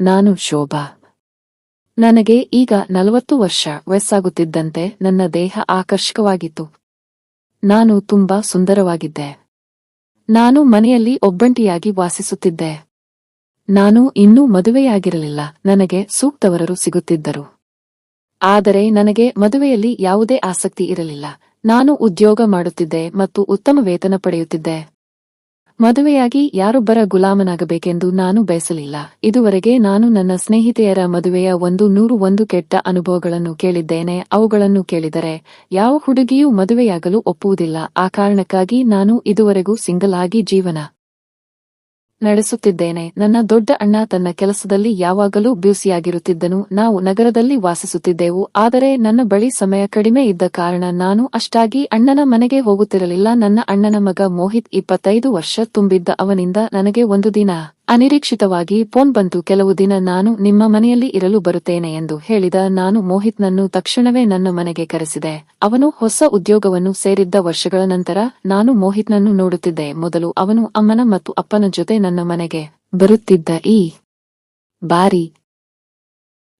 ನಾನು ಶೋಭಾ. ನನಗೆ ಈಗ ನಲವತ್ತು ವರ್ಷ ವಯಸ್ಸಾಗುತ್ತಿದ್ದಂತೆ ನನ್ನ ದೇಹ ಆಕರ್ಷಕವಾಗಿತ್ತು. ನಾನು ತುಂಬಾ ಸುಂದರವಾಗಿದ್ದೆ. ನಾನು ಮನೆಯಲ್ಲಿ ಒಬ್ಬಂಟಿಯಾಗಿ ವಾಸಿಸುತ್ತಿದ್ದೆ. ನಾನು ಇನ್ನೂ ಮದುವೆಯಾಗಿರಲಿಲ್ಲ, ನನಗೆ ಸೂಕ್ತವರರು ಸಿಗುತ್ತಿದ್ದರು. ಆದರೆ ನನಗೆ ಮದುವೆಯಲ್ಲಿ ಯಾವುದೇ ಆಸಕ್ತಿ ಇರಲಿಲ್ಲ. ನಾನು ಉದ್ಯೋಗ ಮಾಡುತ್ತಿದ್ದೆ ಮತ್ತು ಉತ್ತಮ ವೇತನ ಪಡೆಯುತ್ತಿದ್ದೆ. ಮದುವೆಯಾಗಿ ಯಾರೊಬ್ಬರ ಗುಲಾಮನಾಗಬೇಕೆಂದು ನಾನು ಬಯಸಲಿಲ್ಲ. ಇದುವರೆಗೆ ನಾನು ನನ್ನ ಸ್ನೇಹಿತೆಯರ ಮದುವೆಯ ಒಂದು ನೂರು ಒಂದು ಕೆಟ್ಟ ಅನುಭವಗಳನ್ನು ಕೇಳಿದ್ದೇನೆ. ಅವುಗಳನ್ನು ಕೇಳಿದರೆ ಯಾವ ಹುಡುಗಿಯೂ ಮದುವೆಯಾಗಲು ಒಪ್ಪುವುದಿಲ್ಲ. ಆ ಕಾರಣಕ್ಕಾಗಿ ನಾನು ಇದುವರೆಗೂ ಸಿಂಗಲ್ ಆಗಿ ಜೀವನ ನಡೆಸುತ್ತಿದ್ದೇನೆ. ನನ್ನ ದೊಡ್ಡ ಅಣ್ಣ ತನ್ನ ಕೆಲಸದಲ್ಲಿ ಯಾವಾಗಲೂ ಬ್ಯೂಸಿಯಾಗಿರುತ್ತಿದ್ದನು. ನಾವು ನಗರದಲ್ಲಿ ವಾಸಿಸುತ್ತಿದ್ದೆವು. ಆದರೆ ನನ್ನ ಬಳಿ ಸಮಯ ಕಡಿಮೆ ಇದ್ದ ಕಾರಣ ನಾನು ಅಷ್ಟಾಗಿ ಅಣ್ಣನ ಮನೆಗೆ ಹೋಗುತ್ತಿರಲಿಲ್ಲ. ನನ್ನ ಅಣ್ಣನ ಮಗ ಮೋಹಿತ್ ಇಪ್ಪತ್ತೈದು ವರ್ಷ ತುಂಬಿದ್ದ ಅವನಿಂದ ನನಗೆ ಒಂದು ದಿನ ಅನಿರೀಕ್ಷಿತವಾಗಿ ಫೋನ್ ಬಂತು, ಕೆಲವು ದಿನ ನಾನು ನಿಮ್ಮ ಮನೆಯಲ್ಲಿ ಇರಲು ಬರುತ್ತೇನೆ ಎಂದು ಹೇಳಿದ ನಾನು ಮೋಹಿತ್ನನ್ನು ತಕ್ಷಣವೇ ನನ್ನ ಮನೆಗೆ ಕರೆಸಿದೆ. ಅವನು ಹೊಸ ಉದ್ಯೋಗವನ್ನು ಸೇರಿದ್ದ ವರ್ಷಗಳ ನಂತರ ನಾನು ಮೋಹಿತ್ನನ್ನು ನೋಡುತ್ತಿದ್ದೆ. ಮೊದಲು ಅವನು ಅಮ್ಮನ ಮತ್ತು ಅಪ್ಪನ ಜೊತೆ ನನ್ನ ಮನೆಗೆ ಬರುತ್ತಿದ್ದ ಈ ಬಾರಿ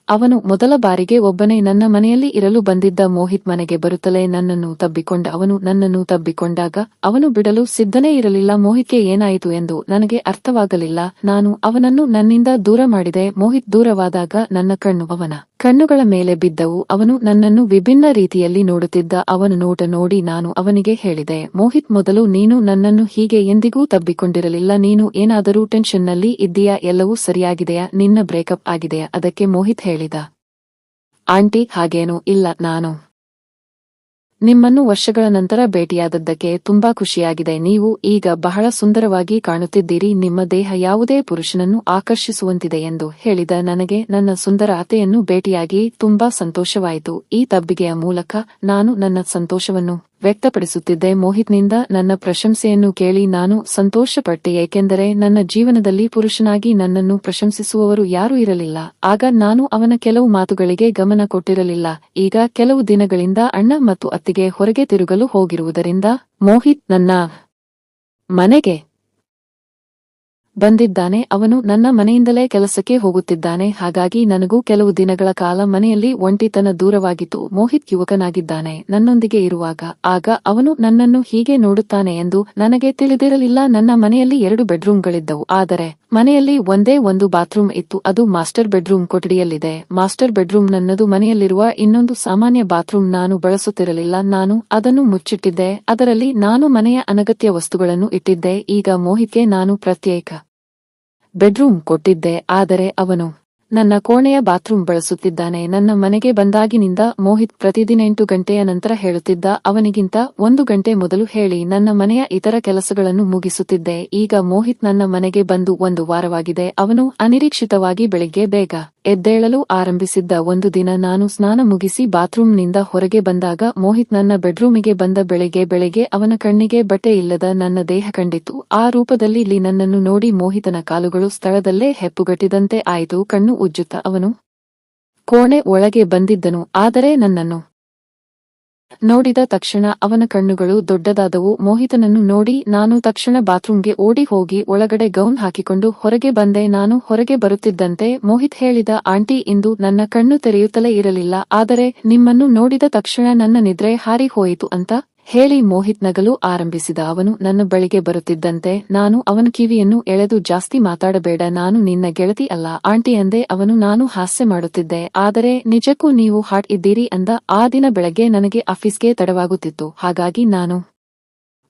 ಅವನು ಮೊದಲ ಬಾರಿಗೆ ಒಬ್ಬನೇ ನನ್ನ ಮನೆಯಲ್ಲಿ ಇರಲು ಬಂದಿದ್ದ ಮೋಹಿತ್ ಮನೆಗೆ ಬರುತ್ತಲೇ ನನ್ನನ್ನು ತಬ್ಬಿಕೊಂಡ ಅವನು ನನ್ನನ್ನು ತಬ್ಬಿಕೊಂಡಾಗ ಅವನು ಬಿಡಲು ಸಿದ್ಧನೇ ಇರಲಿಲ್ಲ, ಮೋಹಿತ್ಗೆ ಏನಾಯಿತು ಎಂದು ನನಗೆ ಅರ್ಥವಾಗಲಿಲ್ಲ. ನಾನು ಅವನನ್ನು ನನ್ನಿಂದ ದೂರ ಮಾಡಿದೆ, ಮೋಹಿತ್ ದೂರವಾದಾಗ ನನ್ನ ಕಣ್ಣು ಅವನ ಕಣ್ಣುಗಳ ಮೇಲೆ ಬಿದ್ದವು. ಅವನು ನನ್ನನ್ನು ವಿಭಿನ್ನ ರೀತಿಯಲ್ಲಿ ನೋಡುತ್ತಿದ್ದ ಅವನ ನೋಟ ನೋಡಿ ನಾನು ಅವನಿಗೆ ಹೇಳಿದೆ, ಮೋಹಿತ್, ಮೊದಲು ನೀನು ನನ್ನನ್ನು ಹೀಗೆ ಎಂದಿಗೂ ತಬ್ಬಿಕೊಂಡಿರಲಿಲ್ಲ. ನೀನು ಏನಾದರೂ ಟೆನ್ಷನ್ನಲ್ಲಿ ಇದ್ದೀಯಾ? ಎಲ್ಲವೂ ಸರಿಯಾಗಿದೆಯಾ? ನಿನ್ನ ಬ್ರೇಕಪ್ ಆಗಿದೆಯಾ? ಅದಕ್ಕೆ ಮೋಹಿತ್ ಹೇಳಿದ, ಆಂಟಿ, ಹಾಗೇನೂ ಇಲ್ಲ, ನಾನು ನಿಮ್ಮನ್ನು ವರ್ಷಗಳ ನಂತರ ಭೇಟಿಯಾದದ್ದಕ್ಕೆ ತುಂಬಾ ಖುಷಿಯಾಗಿದೆ. ನೀವು ಈಗ ಬಹಳ ಸುಂದರವಾಗಿ ಕಾಣುತ್ತಿದ್ದೀರಿ. ನಿಮ್ಮ ದೇಹ ಯಾವುದೇ ಪುರುಷನನ್ನು ಆಕರ್ಷಿಸುವಂತಿದೆ ಎಂದು ಹೇಳಿದ ನನಗೆ ನನ್ನ ಸುಂದರ ಆತೆಯನ್ನು ಭೇಟಿಯಾಗಿ ತುಂಬಾ ಸಂತೋಷವಾಯಿತು. ಈ ತಬ್ಬಿಗೆಯ ಮೂಲಕ ನಾನು ನನ್ನ ಸಂತೋಷವನ್ನು ವ್ಯಕ್ತಪಡಿಸುತ್ತಿದ್ದೆ. ಮೋಹಿತ್ನಿಂದ ನನ್ನ ಪ್ರಶಂಸೆಯನ್ನು ಕೇಳಿ ನಾನು ಸಂತೋಷಪಟ್ಟೆ, ಏಕೆಂದರೆ ನನ್ನ ಜೀವನದಲ್ಲಿ ಪುರುಷನಾಗಿ ನನ್ನನ್ನು ಪ್ರಶಂಸಿಸುವವರು ಯಾರೂ ಇರಲಿಲ್ಲ. ಆಗ ನಾನು ಅವನ ಕೆಲವು ಮಾತುಗಳಿಗೆ ಗಮನ ಕೊಟ್ಟಿರಲಿಲ್ಲ. ಈಗ ಕೆಲವು ದಿನಗಳಿಂದ ಅಣ್ಣ ಮತ್ತು ಅತ್ತಿಗೆ ಹೊರಗೆ ತಿರುಗಲು ಹೋಗಿರುವುದರಿಂದ ಮೋಹಿತ್ ನನ್ನ ಮನೆಗೆ ಬಂದಿದ್ದಾನೆ, ಅವನು ನನ್ನ ಮನೆಯಿಂದಲೇ ಕೆಲಸಕ್ಕೆ ಹೋಗುತ್ತಿದ್ದಾನೆ, ಹಾಗಾಗಿ ನನಗೂ ಕೆಲವು ದಿನಗಳ ಕಾಲ ಮನೆಯಲ್ಲಿ ಒಂಟಿತನ ದೂರವಾಗಿತ್ತು, ಮೋಹಿತ್ ಯುವಕನಾಗಿದ್ದಾನೆ, ನನ್ನೊಂದಿಗೆ ಇರುವಾಗ, ಆಗ ಅವನು ನನ್ನನ್ನು ಹೀಗೆ ನೋಡುತ್ತಾನೆ ಎಂದು ನನಗೆ ತಿಳಿದಿರಲಿಲ್ಲ, ನನ್ನ ಮನೆಯಲ್ಲಿ ಎರಡು ಬೆಡ್ರೂಮ್ಗಳಿದ್ದವು, ಆದರೆ ಮನೆಯಲ್ಲಿ ಒಂದೇ ಒಂದು ಬಾತ್ರೂಮ್ ಇತ್ತು, ಅದು ಮಾಸ್ಟರ್ ಬೆಡ್ರೂಮ್ ಕೊಠಡಿಯಲ್ಲಿದೆ, ಮಾಸ್ಟರ್ ಬೆಡ್ರೂಮ್ ನನ್ನದು ಮನೆಯಲ್ಲಿರುವ ಇನ್ನೊಂದು ಸಾಮಾನ್ಯ ಬಾತ್ರೂಮ್ ನಾನು ಬಳಸುತ್ತಿರಲಿಲ್ಲ, ನಾನು ಅದನ್ನು ಮುಚ್ಚಿಟ್ಟಿದ್ದೆ, ಅದರಲ್ಲಿ ನಾನು ಮನೆಯ ಅನಗತ್ಯ ವಸ್ತುಗಳನ್ನು ಇಟ್ಟಿದ್ದೆ, ಈಗ ಮೋಹಿತ್ಗೆ ನಾನು ಪ್ರತ್ಯೇಕ ಬೆಡ್ರೂಮ್ ಕೊಟ್ಟಿದ್ದೆ, ಆದರೆ ಅವನು ನನ್ನ ಕೋಣೆಯ ಬಾತ್ರೂಮ್ ಬಳಸುತ್ತಿದ್ದಾನೆ, ನನ್ನ ಮನೆಗೆ ಬಂದಾಗಿನಿಂದ ಮೋಹಿತ್ ಪ್ರತಿದಿನ ಎಂಟು ಗಂಟೆಯ ನಂತರ ಹೇಳುತ್ತಿದ್ದ ಅವನಿಗಿಂತ ಒಂದು ಗಂಟೆ ಮೊದಲು ಹೇಳಿ, ನನ್ನ ಮನೆಯ ಇತರ ಕೆಲಸಗಳನ್ನು ಮುಗಿಸುತ್ತಿದ್ದೆ, ಈಗ ಮೋಹಿತ್ ನನ್ನ ಮನೆಗೆ ಬಂದು ಒಂದು ವಾರವಾಗಿದೆ, ಅವನು ಅನಿರೀಕ್ಷಿತವಾಗಿ ಬೆಳಿಗ್ಗೆ ಬೇಗ ಎದ್ದೇಳಲು ಆರಂಭಿಸಿದ್ದ ಒಂದು ದಿನ ನಾನು ಸ್ನಾನ ಮುಗಿಸಿ ಬಾತ್ರೂಮ್ನಿಂದ ಹೊರಗೆ ಬಂದಾಗ ಮೋಹಿತ್ ನನ್ನ ಬೆಡ್ರೂಮಿಗೆ ಬಂದ ಬೆಳಗ್ಗೆ ಬೆಳಗ್ಗೆ ಅವನ ಕಣ್ಣಿಗೆ ಬಟ್ಟೆ ಇಲ್ಲದ ನನ್ನ ದೇಹ ಕಂಡಿತು. ಆ ರೂಪದಲ್ಲಿ ಇಲ್ಲಿ ನನ್ನನ್ನು ನೋಡಿ ಮೋಹಿತನ ಕಾಲುಗಳು ಸ್ಥಳದಲ್ಲೇ ಹೆಪ್ಪುಗಟ್ಟಿದಂತೆ ಆಯಿತು. ಕಣ್ಣು ಉಜ್ಜುತ್ತ ಅವನು ಕೋಣೆ ಒಳಗೆ ಬಂದಿದ್ದನು, ಆದರೆ ನನ್ನನ್ನು ನೋಡಿದ ತಕ್ಷಣ ಅವನ ಕಣ್ಣುಗಳು ದೊಡ್ಡದಾದವು. ಮೋಹಿತನನ್ನು ನೋಡಿ ನಾನು ತಕ್ಷಣ ಬಾತ್ರೂಮ್ಗೆ ಓಡಿ ಹೋಗಿ ಒಳಗಡೆ ಗೌನ್ ಹಾಕಿಕೊಂಡು ಹೊರಗೆ ಬಂದೆ. ನಾನು ಹೊರಗೆ ಬರುತ್ತಿದ್ದಂತೆ ಮೋಹಿತ್ ಹೇಳಿದ, ಆಂಟಿ, ಇಂದು ನನ್ನ ಕಣ್ಣು ತೆರೆಯುತ್ತಲೇ ಇರಲಿಲ್ಲ. ಆದರೆ ನಿಮ್ಮನ್ನು ನೋಡಿದ ತಕ್ಷಣ ನನ್ನ ನಿದ್ರೆ ಹಾರಿ ಹೋಯಿತು ಅಂತ ಹೇಳಿ ಮೋಹಿತ್ ನಗಲು ಆರಂಭಿಸಿದ ಅವನು ನನ್ನ ಬಳಿಗೆ ಬರುತ್ತಿದ್ದಂತೆ, ನಾನು ಅವನ ಕಿವಿಯನ್ನು ಎಳೆದು ಜಾಸ್ತಿ ಮಾತಾಡಬೇಡ, ನಾನು ನಿನ್ನ ಗೆಳತಿ ಅಲ್ಲ, ಆಂಟಿ ಅಂದೆ ಅವನು, ನಾನು ಹಾಸ್ಯ ಮಾಡುತ್ತಿದ್ದೆ, ಆದರೆ ನಿಜಕ್ಕೂ ನೀವು ಹಾಟ್ ಇದ್ದೀರಿ ಅಂದ, ಆ ದಿನ ಬೆಳಗ್ಗೆ ನನಗೆ ಆಫೀಸ್ಗೆ ತಡವಾಗುತ್ತಿತ್ತು, ಹಾಗಾಗಿ ನಾನು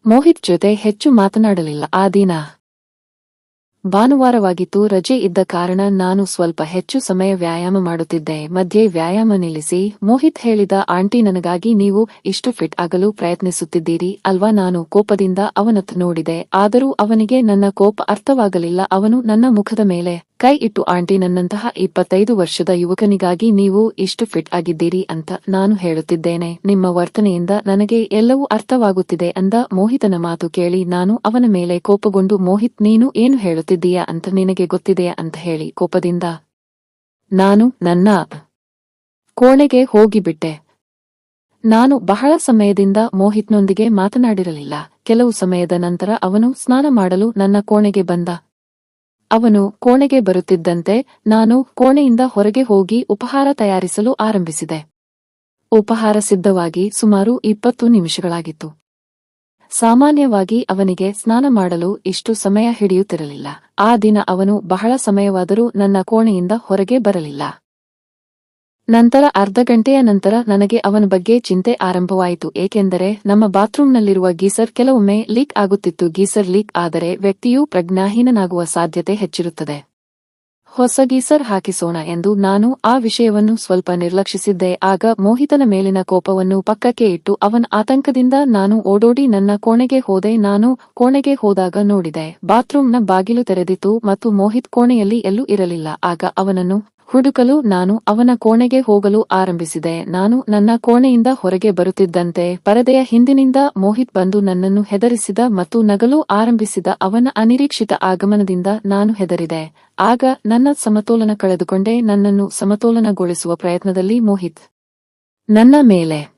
ಮೋಹಿತ್ ಜೊತೆ ಹೆಚ್ಚು ಮಾತನಾಡಲಿಲ್ಲ, ಆ ದಿನ ಭಾನುವಾರವಾಗಿತ್ತು. ರಜೆ ಇದ್ದ ಕಾರಣ ನಾನು ಸ್ವಲ್ಪ ಹೆಚ್ಚು ಸಮಯ ವ್ಯಾಯಾಮ ಮಾಡುತ್ತಿದ್ದೆ. ಮಧ್ಯೆ ವ್ಯಾಯಾಮ ನಿಲ್ಲಿಸಿ. ಮೋಹಿತ್ ಹೇಳಿದ, ಆಂಟಿ ನನಗಾಗಿ ನೀವು ಇಷ್ಟು ಫಿಟ್ ಆಗಲು ಪ್ರಯತ್ನಿಸುತ್ತಿದ್ದೀರಿ ಅಲ್ವಾ? ನಾನು ಕೋಪದಿಂದ ಅವನತ್ ನೋಡಿದೆ. ಆದರೂ ಅವನಿಗೆ ನನ್ನ ಕೋಪ ಅರ್ಥವಾಗಲಿಲ್ಲ. ಅವನು ನನ್ನ ಮುಖದ ಮೇಲೆ ಕೈ ಇಟ್ಟು ಆಂಟಿ ನನ್ನಂತಹ ಇಪ್ಪತ್ತೈದು ವರ್ಷದ ಯುವಕನಿಗಾಗಿ ನೀವು ಇಷ್ಟು ಫಿಟ್ ಆಗಿದ್ದೀರಿ ಅಂತ ನಾನು ಹೇಳುತ್ತಿದ್ದೇನೆ. ನಿಮ್ಮ ವರ್ತನೆಯಿಂದ ನನಗೆ ಎಲ್ಲವೂ ಅರ್ಥವಾಗುತ್ತಿದೆ ಅಂದ ಮೋಹಿತನ ಮಾತು ಕೇಳಿ ನಾನು ಅವನ ಮೇಲೆ ಕೋಪಗೊಂಡು, ಮೋಹಿತ್ ನೀನು ಏನು ಹೇಳುತ್ತಿದ್ದೀಯಾ ಅಂತ ನಿನಗೆ ಗೊತ್ತಿದೆಯಾ ಅಂತ ಹೇಳಿ ಕೋಪದಿಂದ, ನಾನು ನನ್ನ ಕೋಣೆಗೆ ಹೋಗಿಬಿಟ್ಟೆ. ನಾನು ಬಹಳ ಸಮಯದಿಂದ ಮೋಹಿತ್ನೊಂದಿಗೆ ಮಾತನಾಡಿರಲಿಲ್ಲ. ಕೆಲವು ಸಮಯದ ನಂತರ ಅವನು ಸ್ನಾನ ಮಾಡಲು ನನ್ನ ಕೋಣೆಗೆ ಬಂದ. ಅವನು ಕೋಣೆಗೆ ಬರುತ್ತಿದ್ದಂತೆ ನಾನು ಕೋಣೆಯಿಂದ ಹೊರಗೆ ಹೋಗಿ ಉಪಹಾರ ತಯಾರಿಸಲು ಆರಂಭಿಸಿದೆ. ಉಪಹಾರ ಸಿದ್ಧವಾಗಿ ಸುಮಾರು ಇಪ್ಪತ್ತು ನಿಮಿಷಗಳಾಗಿತ್ತು. ಸಾಮಾನ್ಯವಾಗಿ ಅವನಿಗೆ ಸ್ನಾನ ಮಾಡಲು ಇಷ್ಟು ಸಮಯ ಹಿಡಿಯುತ್ತಿರಲಿಲ್ಲ. ಆ ದಿನ ಅವನು ಬಹಳ ಸಮಯವಾದರೂ ನನ್ನ ಕೋಣೆಯಿಂದ ಹೊರಗೆ ಬರಲಿಲ್ಲ. ನಂತರ ಅರ್ಧ ಗಂಟೆಯ ನಂತರ ನನಗೆ ಅವನ ಬಗ್ಗೆ ಚಿಂತೆ ಆರಂಭವಾಯಿತು, ಏಕೆಂದರೆ ನಮ್ಮ ಬಾತ್ರೂಮ್ನಲ್ಲಿರುವ ಗೀಸರ್ ಕೆಲವೊಮ್ಮೆ ಲೀಕ್ ಆಗುತ್ತಿತ್ತು. ಗೀಸರ್ ಲೀಕ್ ಆದರೆ ವ್ಯಕ್ತಿಯು ಪ್ರಜ್ಞಾಹೀನನಾಗುವ ಸಾಧ್ಯತೆ ಹೆಚ್ಚಿರುತ್ತದೆ. ಹೊಸ ಗೀಸರ್ ಹಾಕಿಸೋಣ ಎಂದು ನಾನು ಆ ವಿಷಯವನ್ನು ಸ್ವಲ್ಪ ನಿರ್ಲಕ್ಷಿಸಿದ್ದೆ. ಆಗ ಮೋಹಿತನ ಮೇಲಿನ ಕೋಪವನ್ನು ಪಕ್ಕಕ್ಕೆ ಇಟ್ಟು ಅವನ ಆತಂಕದಿಂದ ನಾನು ಓಡೋಡಿ ನನ್ನ ಕೋಣೆಗೆ ಹೋದೆ. ನಾನು ಕೋಣೆಗೆ ಹೋದಾಗ ನೋಡಿದೆ, ಬಾತ್ರೂಮ್ನ ಬಾಗಿಲು ತೆರೆದಿತ್ತು ಮತ್ತು ಮೋಹಿತ್ ಕೋಣೆಯಲ್ಲಿ ಎಲ್ಲೂ ಇರಲಿಲ್ಲ. ಆಗ ಅವನನ್ನು ಹುಡುಕಲು ನಾನು ಅವನ ಕೋಣೆಗೆ ಹೋಗಲು ಆರಂಭಿಸಿದೆ. ನಾನು ನನ್ನ ಕೋಣೆಯಿಂದ ಹೊರಗೆ ಬರುತ್ತಿದ್ದಂತೆ ಪರದೆಯ ಹಿಂದಿನಿಂದ ಮೋಹಿತ್ ಬಂದು ನನ್ನನ್ನು ಹೆದರಿಸಿದ ಮತ್ತು ನಗಲು ಆರಂಭಿಸಿದ ಅವನ ಅನಿರೀಕ್ಷಿತ ಆಗಮನದಿಂದ ನಾನು ಹೆದರಿದೆ. ಆಗ ನನ್ನ ಸಮತೋಲನ ಕಳೆದುಕೊಂಡೆ ನನ್ನನ್ನು ಸಮತೋಲನಗೊಳಿಸುವ ಪ್ರಯತ್ನದಲ್ಲಿ ಮೋಹಿತ್. ನನ್ನ ಮೇಲೆ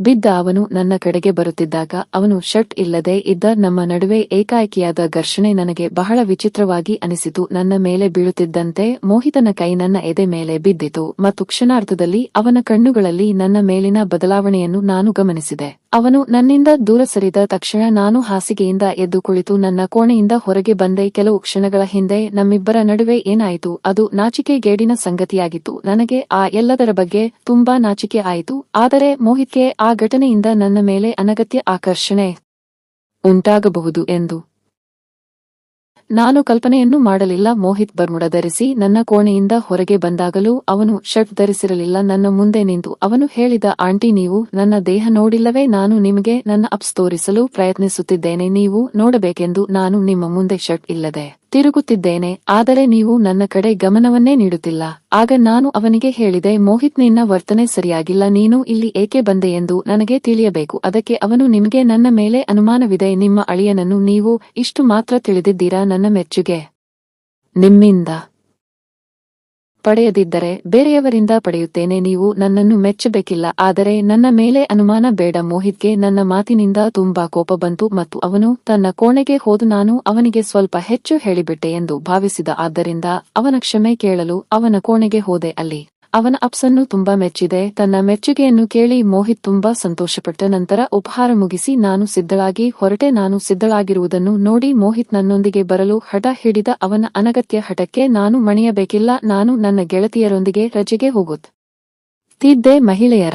ಬಿದ್ದ ಅವನು ನನ್ನ ಕಡೆಗೆ ಬರುತ್ತಿದ್ದಾಗ ಅವನು ಶರ್ಟ್ ಇಲ್ಲದೆ ಇದ್ದ ನಮ್ಮ ನಡುವೆ ಏಕಾಏಕಿಯಾದ ಘರ್ಷಣೆ ನನಗೆ ಬಹಳ ವಿಚಿತ್ರವಾಗಿ ಅನಿಸಿತು. ನನ್ನ ಮೇಲೆ ಬೀಳುತ್ತಿದ್ದಂತೆ ಮೋಹಿತನ ಕೈ ನನ್ನ ಎದೆ ಮೇಲೆ ಬಿದ್ದಿತು ಮತ್ತು ಕ್ಷಣಾರ್ಧದಲ್ಲಿ ಅವನ ಕಣ್ಣುಗಳಲ್ಲಿ ನನ್ನ ಮೇಲಿನ ಬದಲಾವಣೆಯನ್ನು ನಾನು ಗಮನಿಸಿದೆ. ಅವನು ನನ್ನಿಂದ ದೂರ ಸರಿದ ತಕ್ಷಣ ನಾನು ಹಾಸಿಗೆಯಿಂದ ಎದ್ದು ಕುಳಿತು ನನ್ನ ಕೋಣೆಯಿಂದ ಹೊರಗೆ ಬಂದೆ. ಕೆಲವು ಕ್ಷಣಗಳ ಹಿಂದೆ ನಮ್ಮಿಬ್ಬರ ನಡುವೆ ಏನಾಯಿತು? ಅದು ನಾಚಿಕೆಗೇಡಿನ ಸಂಗತಿಯಾಗಿತ್ತು. ನನಗೆ ಆ ಎಲ್ಲದರ ಬಗ್ಗೆ ತುಂಬಾ ನಾಚಿಕೆ ಆಯಿತು. ಆದರೆ ಮೋಹಿತ್ಗೆ ಆ ಘಟನೆಯಿಂದ ನನ್ನ ಮೇಲೆ ಅನಗತ್ಯ ಆಕರ್ಷಣೆ ಉಂಟಾಗಬಹುದು ಎಂದು ನಾನು ಕಲ್ಪನೆಯನ್ನು ಮಾಡಲಿಲ್ಲ. ಮೋಹಿತ್ ಬರ್ಮುಡ ಧರಿಸಿ ನನ್ನ ಕೋಣೆಯಿಂದ ಹೊರಗೆ ಬಂದಾಗಲೂ ಅವನು ಶರ್ಟ್ ಧರಿಸಿರಲಿಲ್ಲ. ನನ್ನ ಮುಂದೆ ನಿಂತು ಅವನು ಹೇಳಿದ, ಆಂಟಿ, ನೀವು ನನ್ನ ದೇಹ ನೋಡಿಲ್ಲವೇ? ನಾನು ನಿಮಗೆ ನನ್ನ ಅಪ್ಸ್ ತೋರಿಸಲು ಪ್ರಯತ್ನಿಸುತ್ತಿದ್ದೇನೆ. ನೀವು ನೋಡಬೇಕೆಂದು ನಾನು ನಿಮ್ಮ ಮುಂದೆ ಶರ್ಟ್ ಇಲ್ಲದೆ ತಿರುಗುತ್ತಿದ್ದೇನೆ, ಆದರೆ ನೀವು ನನ್ನ ಕಡೆ ಗಮನವನ್ನೇ ನೀಡುತ್ತಿಲ್ಲ. ಆಗ ನಾನು ಅವನಿಗೆ ಹೇಳಿದೆ, ಮೋಹಿತ್ ನಿನ್ನ ವರ್ತನೆ ಸರಿಯಾಗಿಲ್ಲ, ನೀನು ಇಲ್ಲಿ ಏಕೆ ಬಂದೆ ಎಂದು ನನಗೆ ತಿಳಿಯಬೇಕು. ಅದಕ್ಕೆ ಅವನು ನಿಮಗೆ ನನ್ನ ಮೇಲೆ ಅನುಮಾನವಿದೆ, ನಿಮ್ಮ ಅಳಿಯನನ್ನು ನೀವು ಇಷ್ಟು ಮಾತ್ರ ತಿಳಿದಿದ್ದೀರಾ ನನ್ನ ಮೆಚ್ಚುಗೆ? ನಿಮ್ಮಿಂದ ಪಡೆಯದಿದ್ದರೆ ಬೇರೆಯವರಿಂದ ಪಡೆಯುತ್ತೇನೆ, ನೀವು ನನ್ನನ್ನು ಮೆಚ್ಚಬೇಕಿಲ್ಲ. ಆದರೆ ನನ್ನ ಮೇಲೆ ಅನುಮಾನ ಬೇಡ. ಮೋಹಿತ್ಗೆ ನನ್ನ ಮಾತಿನಿಂದ ತುಂಬಾ ಕೋಪ ಬಂತು ಮತ್ತು ಅವನು ತನ್ನ ಕೋಣೆಗೆ ಹೋದು ನಾನು ಅವನಿಗೆ ಸ್ವಲ್ಪ ಹೆಚ್ಚು ಹೇಳಿಬಿಟ್ಟೆ ಎಂದು ಭಾವಿಸಿದ. ಆದ್ದರಿಂದ ಅವನ ಕ್ಷಮೆ ಕೇಳಲು ಅವನ ಕೋಣೆಗೆ ಹೋದೆ ಅಲ್ಲಿ. ಅವನ ಅಪ್ಸನ್ನು ತುಂಬಾ ಮೆಚ್ಚಿದೆ. ತನ್ನ ಮೆಚ್ಚುಗೆಯನ್ನು ಕೇಳಿ ಮೋಹಿತ್ ತುಂಬಾ ಸಂತೋಷಪಟ್ಟ ನಂತರ ಉಪಹಾರ ಮುಗಿಸಿ ನಾನು ಸಿದ್ಧಳಾಗಿ ಹೊರಟೆ. ನಾನು ಸಿದ್ಧಳಾಗಿರುವುದನ್ನು ನೋಡಿ ಮೋಹಿತ್ ನನ್ನೊಂದಿಗೆ ಬರಲು ಹಠ ಹಿಡಿದ ಅವನ ಅನಗತ್ಯ ಹಠಕ್ಕೆ ನಾನು ಮಣಿಯಬೇಕಿಲ್ಲ. ನಾನು ನನ್ನ ಗೆಳತಿಯರೊಂದಿಗೆ ರಜೆಗೆ ಹೋಗುತ್ತಿದ್ದೆ ಮಹಿಳೆಯರ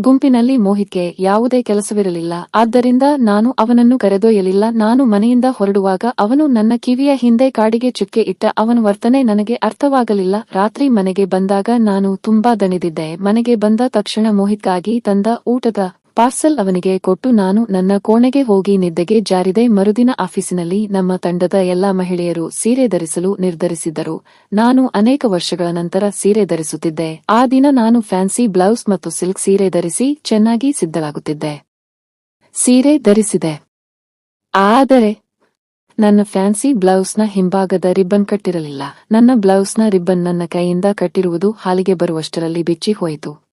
ಗುಂಪಿನಲ್ಲಿ ಮೋಹಿತ್ಗೆ ಯಾವುದೇ ಕೆಲಸವಿರಲಿಲ್ಲ. ಆದ್ದರಿಂದ ನಾನು ಅವನನ್ನು ಕರೆದೊಯ್ಯಲಿಲ್ಲ. ನಾನು ಮನೆಯಿಂದ ಹೊರಡುವಾಗ ಅವನು ನನ್ನ ಕಿವಿಯ ಹಿಂದೆ ಕಾಡಿಗೆ ಚುಕ್ಕೆ ಇಟ್ಟ ಅವನ ವರ್ತನೆ ನನಗೆ ಅರ್ಥವಾಗಲಿಲ್ಲ. ರಾತ್ರಿ ಮನೆಗೆ ಬಂದಾಗ ನಾನು ತುಂಬಾ ದಣಿದಿದ್ದೆ. ಮನೆಗೆ ಬಂದ ತಕ್ಷಣ ಮೋಹಿತ್ಗಾಗಿ ತಂದ ಊಟದ ಪಾರ್ಸಲ್ ಅವನಿಗೆ ಕೊಟ್ಟು ನಾನು ನನ್ನ ಕೋಣೆಗೆ ಹೋಗಿ ನಿದ್ದೆಗೆ ಜಾರಿದೆ. ಮರುದಿನ ಆಫೀಸಿನಲ್ಲಿ ನಮ್ಮ ತಂಡದ ಎಲ್ಲಾ ಮಹಿಳೆಯರು ಸೀರೆ ಧರಿಸಲು ನಿರ್ಧರಿಸಿದ್ದರು. ನಾನು ಅನೇಕ ವರ್ಷಗಳ ನಂತರ ಸೀರೆ ಧರಿಸುತ್ತಿದ್ದೆ. ಆ ದಿನ ನಾನು ಫ್ಯಾನ್ಸಿ ಬ್ಲೌಸ್ ಮತ್ತು ಸಿಲ್ಕ್ ಸೀರೆ ಧರಿಸಿ ಚೆನ್ನಾಗಿ ಸಿದ್ಧಳಾಗುತ್ತಿದ್ದೆ. ಸೀರೆ ಧರಿಸಿದೆ. ಆದರೆ ನನ್ನ ಫ್ಯಾನ್ಸಿ ಬ್ಲೌಸ್ನ ಹಿಂಭಾಗದ ರಿಬ್ಬನ್ ಕಟ್ಟಿರಲಿಲ್ಲ. ನನ್ನ ಬ್ಲೌಸ್ನ ರಿಬ್ಬನ್ ನನ್ನ ಕೈಯಿಂದ ಕಟ್ಟಿರುವುದು ಹಾಲಿಗೆ ಬರುವಷ್ಟರಲ್ಲಿ ಬಿಚ್ಚಿ ಹೋಯಿತು.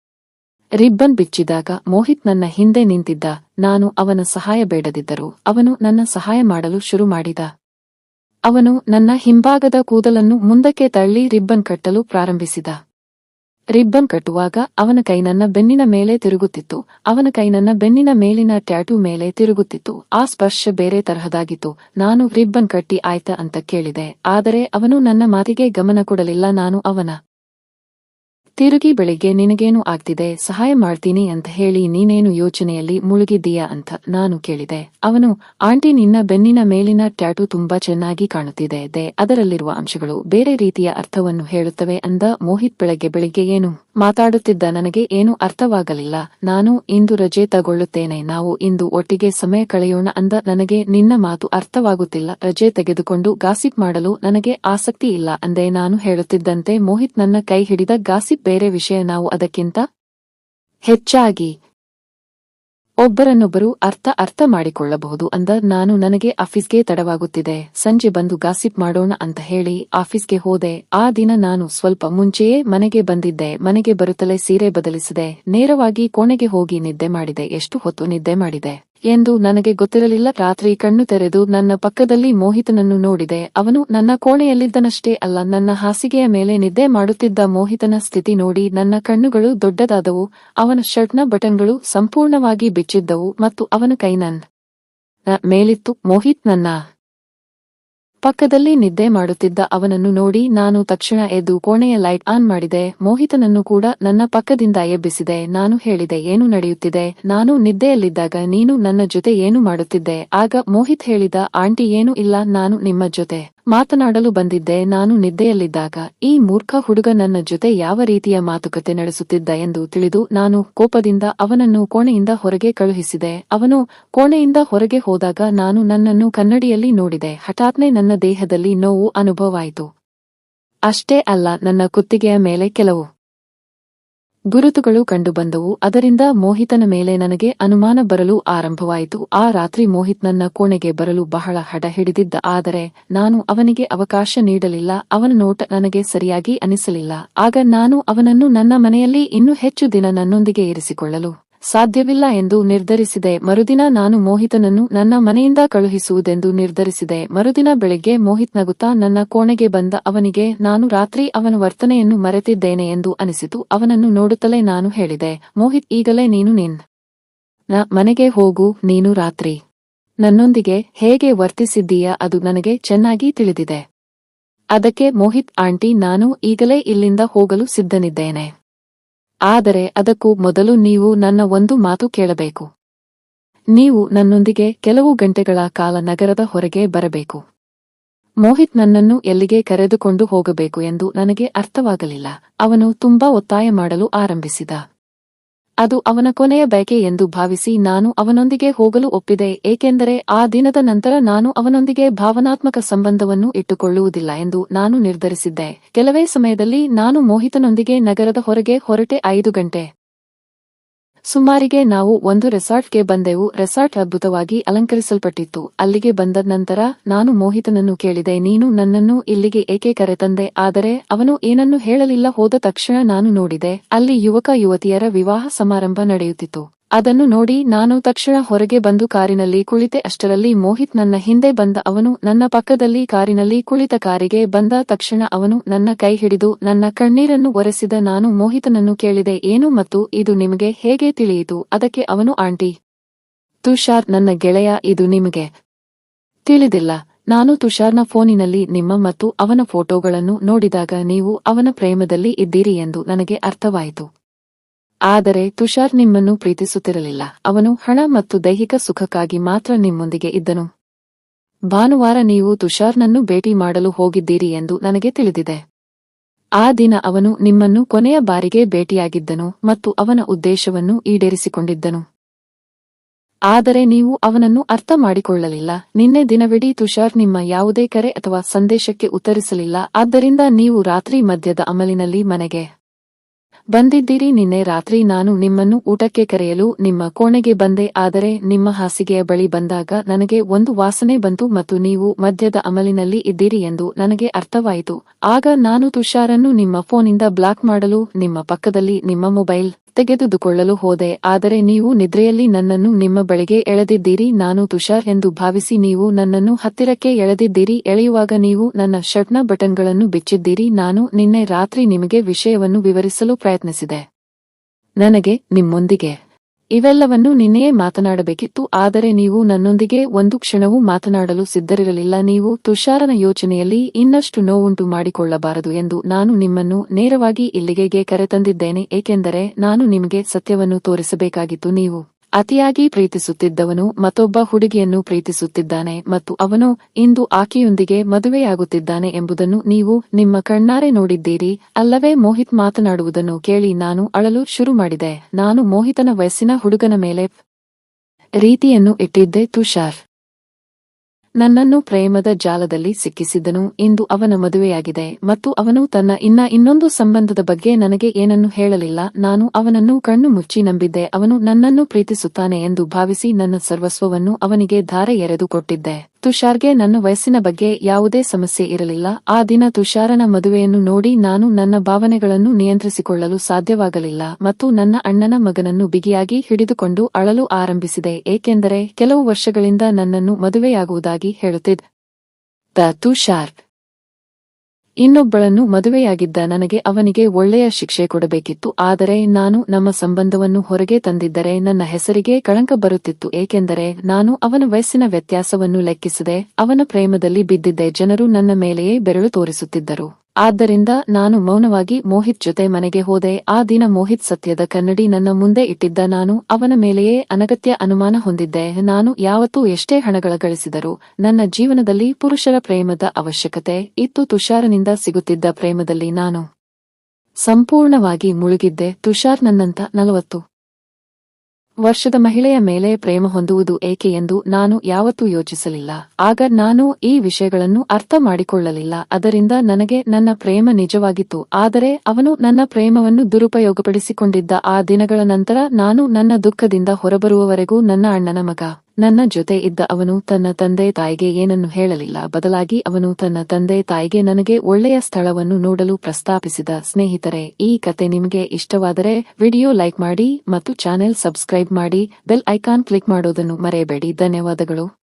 ರಿಬ್ಬನ್ ಬಿಚ್ಚಿದಾಗ ಮೋಹಿತ್ ನನ್ನ ಹಿಂದೆ ನಿಂತಿದ್ದ. ನಾನು ಅವನ ಸಹಾಯ ಬೇಡದಿದ್ದರು ಅವನು ನನ್ನ ಸಹಾಯ ಮಾಡಲು ಶುರು ಮಾಡಿದ. ಅವನು ನನ್ನ ಹಿಂಭಾಗದ ಕೂದಲನ್ನು ಮುಂದಕ್ಕೆ ತಳ್ಳಿ ರಿಬ್ಬನ್ ಕಟ್ಟಲು ಪ್ರಾರಂಭಿಸಿದ. ರಿಬ್ಬನ್ ಕಟ್ಟುವಾಗ ಅವನ ಕೈ ನನ್ನ ಬೆನ್ನಿನ ಮೇಲೆ ತಿರುಗುತ್ತಿತ್ತು. ಅವನ ಕೈ ನನ್ನ ಬೆನ್ನಿನ ಮೇಲಿನ ಟ್ಯಾಟೂ ಮೇಲೆ ತಿರುಗುತ್ತಿತ್ತು. ಆ ಸ್ಪರ್ಶ ಬೇರೆ ತರಹದಾಗಿತ್ತು. ನಾನು ರಿಬ್ಬನ್ ಕಟ್ಟಿ ಆಯ್ತ ಅಂತ ಕೇಳಿದೆ. ಆದರೆ ಅವನು ನನ್ನ ಮಾತಿಗೆ ಗಮನ ಕೊಡಲಿಲ್ಲ. ನಾನು ಅವನ ತಿರುಗಿ ಬೆಳಿಗ್ಗೆ ನಿನಗೇನು ಆಗ್ತಿದೆ? ಸಹಾಯ ಮಾಡ್ತೀನಿ ಅಂತ ಹೇಳಿ ನೀನೇನು ಯೋಚನೆಯಲ್ಲಿ ಮುಳುಗಿದ್ದೀಯಾ ಅಂತ ನಾನು ಕೇಳಿದೆ. ಅವನು, ಆಂಟಿ, ನಿನ್ನ ಬೆನ್ನಿನ ಮೇಲಿನ ಟ್ಯಾಟೂ ತುಂಬಾ ಚೆನ್ನಾಗಿ ಕಾಣುತ್ತಿದೆ ದೇ. ಅದರಲ್ಲಿರುವ ಅಂಶಗಳು ಬೇರೆ ರೀತಿಯ ಅರ್ಥವನ್ನು ಹೇಳುತ್ತವೆ ಅಂದ ಮೋಹಿತ್ ಬೆಳಗ್ಗೆ ಬೆಳಿಗ್ಗೆ, ಏನು ಮಾತಾಡುತ್ತಿದ್ದ ನನಗೆ ಏನೂ ಅರ್ಥವಾಗಲಿಲ್ಲ. ನಾನು ಇಂದು ರಜೆ ತಗೊಳ್ಳುತ್ತೇನೆ. ನಾವು ಇಂದು ಒಟ್ಟಿಗೆ ಸಮಯ ಕಳೆಯೋಣ ಅಂದ ನನಗೆ ನಿನ್ನ ಮಾತು ಅರ್ಥವಾಗುತ್ತಿಲ್ಲ. ರಜೆ ತೆಗೆದುಕೊಂಡು ಗಾಸಿಪ್ ಮಾಡಲು ನನಗೆ ಆಸಕ್ತಿ ಇಲ್ಲ ಅಂದೆ ನಾನು ಹೇಳುತ್ತಿದ್ದಂತೆ ಮೋಹಿತ್ ನನ್ನ ಕೈ ಹಿಡಿದ ಗಾಸಿಪ್ ಬೇರೆ ವಿಷಯ ನಾವು ಅದಕ್ಕಿಂತ ಹೆಚ್ಚಾಗಿ ಒಬ್ಬರನ್ನೊಬ್ಬರು ಅರ್ಥ ಅರ್ಥ ಮಾಡಿಕೊಳ್ಳಬಹುದು ಅಂದ, ನಾನು ನನಗೆ ಆಫೀಸ್ಗೆ ತಡವಾಗುತ್ತಿದೆ, ಸಂಜೆ ಬಂದು ಗಾಸಿಪ್ ಮಾಡೋಣ ಅಂತ ಹೇಳಿ ಆಫೀಸ್ಗೆ ಹೋದೆ, ಆ ದಿನ ನಾನು ಸ್ವಲ್ಪ ಮುಂಚೆಯೇ ಮನೆಗೆ ಬಂದಿದ್ದೆ, ಮನೆಗೆ ಬರುತ್ತಲೇ ಸೀರೆ ಬದಲಿಸಿದೆ, ನೇರವಾಗಿ ಕೋಣೆಗೆ ಹೋಗಿ ನಿದ್ದೆ ಮಾಡಿದೆ, ಎಷ್ಟು ಹೊತ್ತು ನಿದ್ದೆ ಮಾಡಿದೆ. ಎಂದು ನನಗೆ ಗೊತ್ತಿರಲಿಲ್ಲ. ರಾತ್ರಿ ಕಣ್ಣು ತೆರೆದು ನನ್ನ ಪಕ್ಕದಲ್ಲಿ ಮೋಹಿತನನ್ನು ನೋಡಿದೆ. ಅವನು ನನ್ನ ಕೋಣೆಯಲ್ಲಿದ್ದನಷ್ಟೇ ಅಲ್ಲ, ನನ್ನ ಹಾಸಿಗೆಯ ಮೇಲೆ ನಿದ್ದೆ ಮಾಡುತ್ತಿದ್ದ ಮೋಹಿತನ ಸ್ಥಿತಿ ನೋಡಿ ನನ್ನ ಕಣ್ಣುಗಳು ದೊಡ್ಡದಾದವು. ಅವನ ಶರ್ಟ್ನ ಬಟನ್ಗಳು ಸಂಪೂರ್ಣವಾಗಿ ಬಿಚ್ಚಿದ್ದವು ಮತ್ತು ಅವನ ಕೈ ನನ್ನ ಮೇಲಿತ್ತು. ಮೋಹಿತ್ ನನ್ನ ಪಕ್ಕದಲ್ಲಿ ನಿದ್ದೆ ಮಾಡುತ್ತಿದ್ದ ಅವನನ್ನು ನೋಡಿ ನಾನು ತಕ್ಷಣ ಎದ್ದು ಕೋಣೆಯ ಲೈಟ್ ಆನ್ ಮಾಡಿದೆ. ಮೋಹಿತನನ್ನು ಕೂಡ ನನ್ನ ಪಕ್ಕದಿಂದ ಎಬ್ಬಿಸಿದೆ. ನಾನು ಹೇಳಿದೆ, ಏನು ನಡೆಯುತ್ತಿದೆ? ನಾನು ನಿದ್ದೆಯಲ್ಲಿದ್ದಾಗ ನೀನು ನನ್ನ ಜೊತೆ ಏನು ಮಾಡುತ್ತಿದ್ದೆ? ಆಗ ಮೋಹಿತ್ ಹೇಳಿದ, ಆಂಟಿ, ಏನು ಇಲ್ಲ, ನಾನು ನಿಮ್ಮ ಜೊತೆ. ಮಾತನಾಡಲು ಬಂದಿದ್ದೆ, ನಾನು ನಿದ್ದೆಯಲ್ಲಿದ್ದಾಗ, ಈ ಮೂರ್ಖ ಹುಡುಗ ನನ್ನ ಜೊತೆ ಯಾವ ರೀತಿಯ ಮಾತುಕತೆ ನಡೆಸುತ್ತಿದ್ದ ಎಂದು ತಿಳಿದು ನಾನು ಕೋಪದಿಂದ ಅವನನ್ನು ಕೋಣೆಯಿಂದ ಹೊರಗೆ ಕಳುಹಿಸಿದೆ. ಅವನು ಕೋಣೆಯಿಂದ ಹೊರಗೆ ಹೋದಾಗ ನಾನು ನನ್ನನ್ನು ಕನ್ನಡಿಯಲ್ಲಿ ನೋಡಿದೆ. ಹಠಾತ್ನೆ ನನ್ನ ದೇಹದಲ್ಲಿ ನೋವು ಅನುಭವವಾಯಿತು. ಅಷ್ಟೇ ಅಲ್ಲ, ನನ್ನ ಕುತ್ತಿಗೆಯ ಮೇಲೆ ಕೆಲವು ಗುರುತುಗಳು ಕಂಡುಬಂದವು. ಅದರಿಂದ ಮೋಹಿತನ ಮೇಲೆ ನನಗೆ ಅನುಮಾನ ಬರಲು ಆರಂಭವಾಯಿತು. ಆ ರಾತ್ರಿ ಮೋಹಿತ್ ನನ್ನ ಕೋಣೆಗೆ ಬರಲು ಬಹಳ ಹಡ ಹಿಡಿದಿದ್ದ ಆದರೆ ನಾನು ಅವನಿಗೆ ಅವಕಾಶ ನೀಡಲಿಲ್ಲ. ಅವನ ನೋಟ ನನಗೆ ಸರಿಯಾಗಿ ಅನಿಸಲಿಲ್ಲ. ಆಗ ನಾನು ಅವನನ್ನು ನನ್ನ ಮನೆಯಲ್ಲಿ ಇನ್ನೂ ಹೆಚ್ಚು ದಿನ ನನ್ನೊಂದಿಗೆ ಇರಿಸಿಕೊಳ್ಳಲು ಸಾಧ್ಯವಿಲ್ಲ ಎಂದು ನಿರ್ಧರಿಸಿದೆ. ಮರುದಿನ ನಾನು ಮೋಹಿತನನ್ನು ನನ್ನ ಮನೆಯಿಂದ ಕಳುಹಿಸುವುದೆಂದು ನಿರ್ಧರಿಸಿದೆ. ಮರುದಿನ ಬೆಳಗ್ಗೆ ಮೋಹಿತ್ ನಗುತ್ತಾ ನನ್ನ ಕೋಣೆಗೆ ಬಂದ ಅವನಿಗೆ, ನಾನು ರಾತ್ರಿ ಅವನ ವರ್ತನೆಯನ್ನು ಮರೆತಿದ್ದೇನೆ ಎಂದು ಅನಿಸಿತು. ಅವನನ್ನು ನೋಡುತ್ತಲೇ ನಾನು ಹೇಳಿದೆ, ಮೋಹಿತ್, ಈಗಲೇ ನೀನು ನಿನ್ನ ಮನೆಗೆ ಹೋಗು, ನೀನು ರಾತ್ರಿ ನನ್ನೊಂದಿಗೆ ಹೇಗೆ ವರ್ತಿಸಿದ್ದೀಯ, ಅದು ನನಗೆ ಚೆನ್ನಾಗಿ ತಿಳಿದಿದೆ. ಅದಕ್ಕೆ ಮೋಹಿತ್, ಆಂಟಿ, ನಾನು ಈಗಲೇ ಇಲ್ಲಿಂದ ಹೋಗಲು ಸಿದ್ಧನಿದ್ದೇನೆ. ಆದರೆ ಅದಕ್ಕೂ ಮೊದಲು ನೀವು ನನ್ನ ಒಂದು ಮಾತು ಕೇಳಬೇಕು. ನೀವು ನನ್ನೊಂದಿಗೆ ಕೆಲವು ಗಂಟೆಗಳ ಕಾಲ ನಗರದ ಹೊರಗೆ ಬರಬೇಕು. ಮೋಹಿತ್ ನನ್ನನ್ನು ಎಲ್ಲಿಗೆ ಕರೆದುಕೊಂಡು ಹೋಗಬೇಕು ಎಂದು ನನಗೆ ಅರ್ಥವಾಗಲಿಲ್ಲ. ಅವನು ತುಂಬಾ ಒತ್ತಾಯ ಮಾಡಲು ಆರಂಭಿಸಿದ. ಅದು ಅವನ ಕೊನೆಯ ಬಯಕೆ ಎಂದು ಭಾವಿಸಿ ನಾನು ಅವನೊಂದಿಗೆ ಹೋಗಲು ಒಪ್ಪಿದೆ, ಏಕೆಂದರೆ ಆ ದಿನದ ನಂತರ ನಾನು ಅವನೊಂದಿಗೆ ಭಾವನಾತ್ಮಕ ಸಂಬಂಧವನ್ನು ಇಟ್ಟುಕೊಳ್ಳುವುದಿಲ್ಲ ಎಂದು ನಾನು ನಿರ್ಧರಿಸಿದ್ದೆ. ಕೆಲವೇ ಸಮಯದಲ್ಲಿ ನಾನು ಮೋಹಿತನೊಂದಿಗೆ ನಗರದ ಹೊರಗೆ ಹೊರಟೆ ಐದು ಗಂಟೆ. ಸುಮಾರಿಗೆ ನಾವು ಒಂದು ರೆಸಾರ್ಟ್ಗೆ ಬಂದೆವು. ರೆಸಾರ್ಟ್ ಅದ್ಭುತವಾಗಿ ಅಲಂಕರಿಸಲ್ಪಟ್ಟಿತ್ತು. ಅಲ್ಲಿಗೆ ಬಂದ ನಂತರ ನಾನು ಮೋಹಿತನನ್ನು ಕೇಳಿದೆ. ನೀನು ನನ್ನನ್ನು ಇಲ್ಲಿಗೆ ಏಕೆ ಕರೆತಂದೆ? ಆದರೆ ಅವನು ಏನನ್ನು ಹೇಳಲಿಲ್ಲ. ಹೋದ ತಕ್ಷಣ ನಾನು ನೋಡಿದೆ. ಅಲ್ಲಿ ಯುವಕ ಯುವತಿಯರ ವಿವಾಹ ಸಮಾರಂಭ ನಡೆಯುತ್ತಿತ್ತು. ಅದನ್ನು ನೋಡಿ ನಾನು ತಕ್ಷಣ ಹೊರಗೆ ಬಂದು ಕಾರಿನಲ್ಲಿ ಕುಳಿತೆ ಅಷ್ಟರಲ್ಲಿ ಮೋಹಿತ್ ನನ್ನ ಹಿಂದೆ ಬಂದ ಅವನು ನನ್ನ ಪಕ್ಕದಲ್ಲಿ ಕಾರಿನಲ್ಲಿ ಕುಳಿತ ಕಾರಿಗೆ ಬಂದ ತಕ್ಷಣ ಅವನು ನನ್ನ ಕೈ ಹಿಡಿದು ನನ್ನ ಕಣ್ಣೀರನ್ನು ಒರೆಸಿದ ನಾನು ಮೋಹಿತನನ್ನು ಕೇಳಿದೆ, ಏನು ಮತ್ತು ಇದು ನಿಮಗೆ ಹೇಗೆ ತಿಳಿಯಿತು? ಅದಕ್ಕೆ ಅವನು, ಆಂಟಿ, ತುಷಾರ್ ನನ್ನ ಗೆಳೆಯ, ಇದು ನಿಮಗೆ ತಿಳಿದಿಲ್ಲ. ನಾನು ತುಷಾರ್ನ ಫೋನಿನಲ್ಲಿ ನಿಮ್ಮ ಮತ್ತು ಅವನ ಫೋಟೋಗಳನ್ನು ನೋಡಿದಾಗ ನೀವು ಅವನ ಪ್ರೇಮದಲ್ಲಿ ಇದ್ದೀರಿ ಎಂದು ನನಗೆ ಅರ್ಥವಾಯಿತು. ಆದರೆ ತುಷಾರ್ ನಿಮ್ಮನ್ನು ಪ್ರೀತಿಸುತ್ತಿರಲಿಲ್ಲ. ಅವನು ಹಣ ಮತ್ತು ದೈಹಿಕ ಸುಖಕ್ಕಾಗಿ ಮಾತ್ರ ನಿಮ್ಮೊಂದಿಗೆ ಇದ್ದನು. ಭಾನುವಾರ ನೀವು ತುಷಾರ್ನನ್ನು ಭೇಟಿ ಮಾಡಲು ಹೋಗಿದ್ದೀರಿ ಎಂದು ನನಗೆ ತಿಳಿದಿದೆ. ಆ ದಿನ ಅವನು ನಿಮ್ಮನ್ನು ಕೊನೆಯ ಬಾರಿಗೆ ಭೇಟಿಯಾಗಿದ್ದನು ಮತ್ತು ಅವನ ಉದ್ದೇಶವನ್ನು ಈಡೇರಿಸಿಕೊಂಡಿದ್ದನು. ಆದರೆ ನೀವು ಅವನನ್ನು ಅರ್ಥ ಮಾಡಿಕೊಳ್ಳಲಿಲ್ಲ. ನಿನ್ನೆ ದಿನವಿಡೀ ತುಷಾರ್ ನಿಮ್ಮ ಯಾವುದೇ ಕರೆ ಅಥವಾ ಸಂದೇಶಕ್ಕೆ ಉತ್ತರಿಸಲಿಲ್ಲ. ಆದ್ದರಿಂದ ನೀವು ರಾತ್ರಿ ಮಧ್ಯದ ಅಮಲಿನಲ್ಲಿ ಮನೆಗೆ ಬಂದಿದ್ದೀರಿ ನಿನ್ನೆ ರಾತ್ರಿ ನಾನು ನಿಮ್ಮನ್ನು ಊಟಕ್ಕೆ ಕರೆಯಲು ನಿಮ್ಮ ಕೋಣೆಗೆ ಬಂದೆ, ಆದರೆ ನಿಮ್ಮ ಹಾಸಿಗೆಯ ಬಳಿ ಬಂದಾಗ ನನಗೆ ಒಂದು ವಾಸನೆ ಬಂತು ಮತ್ತು ನೀವು ಮದ್ಯದ ಅಮಲಿನಲ್ಲಿ ಇದ್ದೀರಿ ಎಂದು ನನಗೆ ಅರ್ಥವಾಯಿತು. ಆಗ ನಾನು ತುಷಾರನ್ನು ನಿಮ್ಮ ಫೋನಿಂದ ಬ್ಲಾಕ್ ಮಾಡಲು ನಿಮ್ಮ ಪಕ್ಕದಲ್ಲಿ ನಿಮ್ಮ ಮೊಬೈಲ್ ತೆಗೆದುಕೊಳ್ಳಲು ಹೋದೆ. ಆದರೆ ನೀವು ನಿದ್ರೆಯಲ್ಲಿ ನನ್ನನ್ನು ನಿಮ್ಮ ಬಳಿಗೆ ಎಳೆದಿದ್ದೀರಿ. ನಾನು ತುಷಾರ್ ಎಂದು ಭಾವಿಸಿ ನೀವು ನನ್ನನ್ನು ಹತ್ತಿರಕ್ಕೆ ಎಳೆದಿದ್ದೀರಿ. ಎಳೆಯುವಾಗ ನೀವು ನನ್ನ ಶರ್ಟ್ನ ಬಟನ್ಗಳನ್ನು ಬಿಚ್ಚಿದ್ದೀರಿ. ನಾನು ನಿನ್ನೆ ರಾತ್ರಿ ನಿಮಗೆ ವಿಷಯವನ್ನು ವಿವರಿಸಲು ಪ್ರಯತ್ನಿಸಿದೆ. ನನಗೆ ನಿಮ್ಮೊಂದಿಗೆ ಇವೆಲ್ಲವನ್ನು ನಿನ್ನೆಯೇ ಮಾತನಾಡಬೇಕಿತ್ತು, ಆದರೆ ನೀವು ನನ್ನೊಂದಿಗೆ ಒಂದು ಕ್ಷಣವೂ ಮಾತನಾಡಲು ಸಿದ್ಧರಿರಲಿಲ್ಲ. ನೀವು ತುಷಾರನ ಯೋಚನೆಯಲ್ಲಿ ಇನ್ನಷ್ಟು ನೋವುಂಟು ಮಾಡಿಕೊಳ್ಳಬಾರದು ಎಂದು ನಾನು ನಿಮ್ಮನ್ನು ನೇರವಾಗಿ ಇಲ್ಲಿಗೆ ಕರೆತಂದಿದ್ದೇನೆ, ಏಕೆಂದರೆ ನಾನು ನಿಮಗೆ ಸತ್ಯವನ್ನು ತೋರಿಸಬೇಕಾಗಿತ್ತು. ನೀವು ಅತಿಯಾಗಿ ಪ್ರೀತಿಸುತ್ತಿದ್ದವನು ಮತ್ತೊಬ್ಬ ಹುಡುಗಿಯನ್ನು ಪ್ರೀತಿಸುತ್ತಿದ್ದಾನೆ ಮತ್ತು ಅವನು ಇಂದು ಆಕೆಯೊಂದಿಗೆ ಮದುವೆಯಾಗುತ್ತಿದ್ದಾನೆ ಎಂಬುದನ್ನು ನೀವು ನಿಮ್ಮ ಕಣ್ಣಾರೆ ನೋಡಿದ್ದೀರಿ. ಅಲ್ಲವೇ ಮೋಹಿತ್ ಮಾತನಾಡುವುದನ್ನು ಕೇಳಿ ನಾನು ಅಳಲು ಶುರು ಮಾಡಿದೆ. ನಾನು ಮೋಹಿತನ ವಯಸ್ಸಿನ ಹುಡುಗನ ಮೇಲೆ ರೀತಿಯನ್ನು ಇಟ್ಟಿದ್ದೆ ತುಷಾರ್. ನನ್ನನ್ನು ಪ್ರೇಮದ ಜಾಲದಲ್ಲಿ ಸಿಕ್ಕಿಸಿದ್ದನು ಇಂದು ಅವನ ಮದುವೆಯಾಗಿದೆ ಮತ್ತು ಅವನು ತನ್ನ ಇನ್ನ ಇನ್ನೊಂದು ಸಂಬಂಧದ ಬಗ್ಗೆ ನನಗೆ ಏನನ್ನು ಹೇಳಲಿಲ್ಲ. ನಾನು ಅವನನ್ನು ಕಣ್ಣು ಮುಚ್ಚಿ ನಂಬಿದ್ದೆ, ಅವನು ನನ್ನನ್ನು ಪ್ರೀತಿಸುತ್ತಾನೆ ಎಂದು ಭಾವಿಸಿ ನನ್ನ ಸರ್ವಸ್ವವನ್ನು ಅವನಿಗೆ ಧಾರೆ ಎರೆದು ಕೊಟ್ಟಿದ್ದೆ. ತುಷಾರ್ಗೆ ನನ್ನ ವಯಸ್ಸಿನ ಬಗ್ಗೆ ಯಾವುದೇ ಸಮಸ್ಯೆ ಇರಲಿಲ್ಲ. ಆ ದಿನ ತುಷಾರನ ಮದುವೆಯನ್ನು ನೋಡಿ ನಾನು ನನ್ನ ಭಾವನೆಗಳನ್ನು ನಿಯಂತ್ರಿಸಿಕೊಳ್ಳಲು ಸಾಧ್ಯವಾಗಲಿಲ್ಲ ಮತ್ತು ನನ್ನ ಅಣ್ಣನ ಮಗನನ್ನು ಬಿಗಿಯಾಗಿ ಹಿಡಿದುಕೊಂಡು ಅಳಲು ಆರಂಭಿಸಿದೆ. ಏಕೆಂದರೆ ಕೆಲವು ವರ್ಷಗಳಿಂದ ನನ್ನನ್ನು ಮದುವೆಯಾಗುವುದಾಗಿ ಹೇಳುತ್ತಿದ್ದ ತುಷಾರ್ ಇನ್ನೊಬ್ಬಳನ್ನು ಮದುವೆಯಾಗಿದ್ದ ನನಗೆ ಅವನಿಗೆ ಒಳ್ಳೆಯ ಶಿಕ್ಷೆ ಕೊಡಬೇಕಿತ್ತು, ಆದರೆ ನಾನು ನಮ್ಮ ಸಂಬಂಧವನ್ನು ಹೊರಗೆ ತಂದಿದ್ದರೆ ನನ್ನ ಹೆಸರಿಗೆ ಕಳಂಕ ಬರುತ್ತಿತ್ತು, ಏಕೆಂದರೆ ನಾನು ಅವನ ವಯಸ್ಸಿನ ವ್ಯತ್ಯಾಸವನ್ನು ಲೆಕ್ಕಿಸದೆ ಅವನ ಪ್ರೇಮದಲ್ಲಿ ಬಿದ್ದಿದ್ದೆ, ಜನರು ನನ್ನ ಮೇಲೆಯೇ ಬೆರಳು ತೋರಿಸುತ್ತಿದ್ದರು. ಆದ್ದರಿಂದ ನಾನು ಮೌನವಾಗಿ ಮೋಹಿತ್ ಜೊತೆ ಮನೆಗೆ ಹೋದೆ. ಆ ದಿನ ಮೋಹಿತ್ ಸತ್ಯದ ಕನ್ನಡಿ ನನ್ನ ಮುಂದೆ ಇಟ್ಟಿದ್ದ ನಾನು ಅವನ ಮೇಲೆಯೇ ಅನಗತ್ಯ ಅನುಮಾನ ಹೊಂದಿದ್ದೆ. ನಾನು ಯಾವತ್ತೂ ಎಷ್ಟೇ ಹಣಗಳ ಗಳಿಸಿದರೂ ನನ್ನ ಜೀವನದಲ್ಲಿ ಪುರುಷರ ಪ್ರೇಮದ ಅವಶ್ಯಕತೆ ಇತ್ತು. ತುಷಾರನಿಂದ ಸಿಗುತ್ತಿದ್ದ ಪ್ರೇಮದಲ್ಲಿ ನಾನು ಸಂಪೂರ್ಣವಾಗಿ ಮುಳುಗಿದ್ದೆ. ತುಷಾರ್ ನನ್ನಂತ ನಲವತ್ತು. ವರ್ಷದ ಮಹಿಳೆಯ ಮೇಲೆ ಪ್ರೇಮ ಹೊಂದುವುದು ಏಕೆ ಎಂದು ನಾನು ಯಾವತ್ತೂ ಯೋಚಿಸಲಿಲ್ಲ. ಆಗ ನಾನು ಈ ವಿಷಯಗಳನ್ನು ಅರ್ಥ ಮಾಡಿಕೊಳ್ಳಲಿಲ್ಲ. ಅದರಿಂದ ನನಗೆ ನನ್ನ ಪ್ರೇಮ ನಿಜವಾಗಿತ್ತು. ಆದರೆ ಅವನು ನನ್ನ ಪ್ರೇಮವನ್ನು ದುರುಪಯೋಗಪಡಿಸಿಕೊಂಡಿದ್ದ ಆ ದಿನಗಳ ನಂತರ ನಾನು ನನ್ನ ದುಃಖದಿಂದ ಹೊರಬರುವವರೆಗೂ ನನ್ನ ಅಣ್ಣನ ಮಗ. ನನ್ನ ಜೊತೆ ಇದ್ದ ಅವನು ತನ್ನ ತಂದೆ ತಾಯಿಗೆ ಏನನ್ನು ಹೇಳಲಿಲ್ಲ. ಬದಲಾಗಿ ಅವನು ತನ್ನ ತಂದೆ ತಾಯಿಗೆ ನನಗೆ ಒಳ್ಳೆಯ ಸ್ಥಳವನ್ನು ನೋಡಲು ಪ್ರಸ್ತಾಪಿಸಿದ. ಸ್ನೇಹಿತರೆ, ಈ ಕತೆ ನಿಮಗೆ ಇಷ್ಟವಾದರೆ ವಿಡಿಯೋ ಲೈಕ್ ಮಾಡಿ ಮತ್ತು ಚಾನೆಲ್ ಸಬ್ಸ್ಕ್ರೈಬ್ ಮಾಡಿ. ಬೆಲ್ ಐಕಾನ್ ಕ್ಲಿಕ್ ಮಾಡೋದನ್ನು ಮರೆಯಬೇಡಿ. ಧನ್ಯವಾದಗಳು.